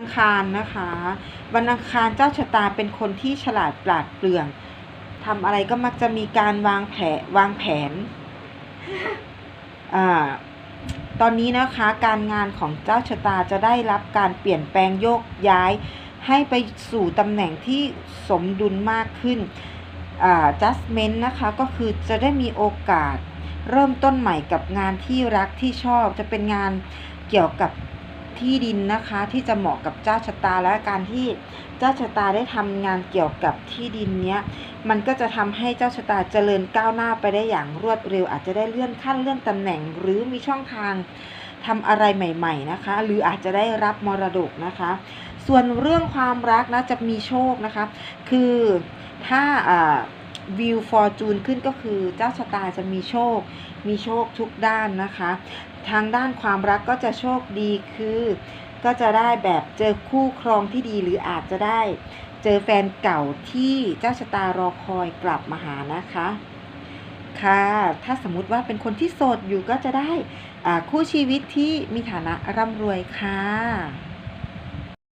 อังคารนะคะวันอังคารเจ้าชะตาเป็นคนที่ฉลาดปราดเปรื่องทำอะไรก็มักจะมีการวางแผนวางแผนอ่าตอนนี้นะคะการงานของเจ้าชะตาจะได้รับการเปลี่ยนแปลงโยกย้าย ให้ไปสู่ตำแหน่งที่สมดุลมากขึ้นอ่า adjustment นะคะก็คือจะได้มีโอกาสเริ่มต้นใหม่กับงานที่รักที่ชอบจะเป็นงานเกี่ยวกับ ที่ดินนะคะที่จะเหมาะกับเจ้าชะตาและการที่เจ้าชะตาได้ทำงานเกี่ยวกับที่ดินเนี้ยมันก็จะทำให้เจ้าชะตาเจริญก้าวหน้าไปได้อย่างรวดเร็ว อาจจะได้เลื่อนขั้นเลื่อนตำแหน่ง หรือมีช่องทางทำอะไรใหม่ ๆนะคะ หรืออาจจะได้รับมรดกนะคะ ส่วนเรื่องความรักนะจะมีโชคนะคะ คือถ้าอ่า วิวฟอร์จูนขึ้นก็คือเจ้าชะตาจะมีโชค มีโชคทุกด้านนะคะ ทางด้านความรักก็จะโชคดีคือ ก็จะได้แบบเจอคู่ครองที่ดีหรืออาจจะได้เจอแฟนเก่าที่เจ้าชะตารอคอยกลับมาหานะคะ ค่ะ ถ้าสมมติว่าเป็นคนที่โสดอยู่ก็จะได้คู่ชีวิตที่มีฐานะร่ำรวยค่ะ